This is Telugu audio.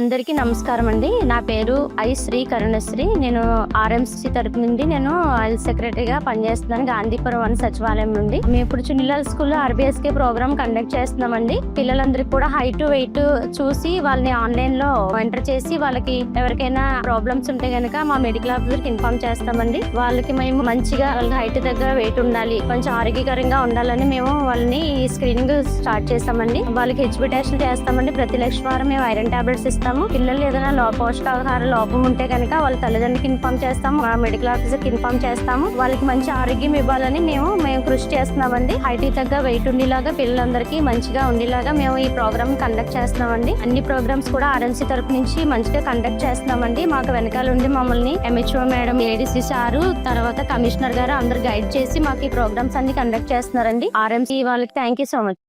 అందరికీ నమస్కారం అండి. నా పేరు ఐ శ్రీ కరుణశ్రీ. నేను ఆర్ఎంసీ తరపు నుండి నేను హెల్త్ సెక్రటరీగా పనిచేస్తున్నాను గాంధీపురం వన్ సచివాలయం నుండి. మేము ఇప్పుడు చున్నీలాల్ స్కూల్లో ఆర్బీఎస్కే ప్రోగ్రామ్ కండక్ట్ చేస్తున్నామండి. పిల్లలందరికీ కూడా హైట్ వెయిట్ చూసి వాళ్ళని ఆన్లైన్లో ఎంటర్ చేసి వాళ్ళకి ఎవరికైనా ప్రాబ్లమ్స్ ఉంటే కనుక మా మెడికల్ ఆఫీసర్కి ఇన్ఫార్మ్ చేస్తామండి. వాళ్ళకి మేము మంచిగా వాళ్ళకి హైట్ దగ్గర వెయిట్ ఉండాలి. కొంచెం ఆరోగ్యకరంగా ఉండాలని మేము వాళ్ళని స్క్రీనింగ్ స్టార్ట్ చేస్తామండి. వాళ్ళకి హెచ్బి టెస్ట్లు చేస్తామండి. ప్రతి లక్ష వారం మేము ఐరన్ టాబ్లెట్స్ చేస్తాము. పిల్లలు ఏదైనా లో పోషకాహార లోపం ఉంటే కనుక వాళ్ళ తల్లిదండ్రులకి ఇన్ఫార్మ్ చేస్తాము. మా మెడికల్ ఆఫీసర్కి ఇన్ఫామ్ చేస్తాము. వాళ్ళకి మంచి ఆరోగ్యం ఇవ్వాలని మేము మేము కృషి చేస్తున్నామండి. హైట్ తగ్గ వెయిట్ ఉండేలాగా పిల్లలందరికీ మంచిగా ఉండేలాగా మేము ఈ ప్రోగ్రామ్ కండక్ట్ చేస్తున్నామండి. అన్ని ప్రోగ్రామ్స్ కూడా ఆర్ఎంసీ తరపు నుంచి మంచిగా కండక్ట్ చేస్తున్నామండి. మాకు వెనకాల ఉండి మమ్మల్ని ఎంహెచ్ఓ మేడం ఏడీసీ సారు తర్వాత కమిషనర్ గారు అందరు గైడ్ చేసి మాకు ఈ ప్రోగ్రామ్స్ అన్ని కండక్ట్ చేస్తున్నారండి. ఆర్ఎంసీ వాళ్ళకి థ్యాంక్ యూ సో మచ్.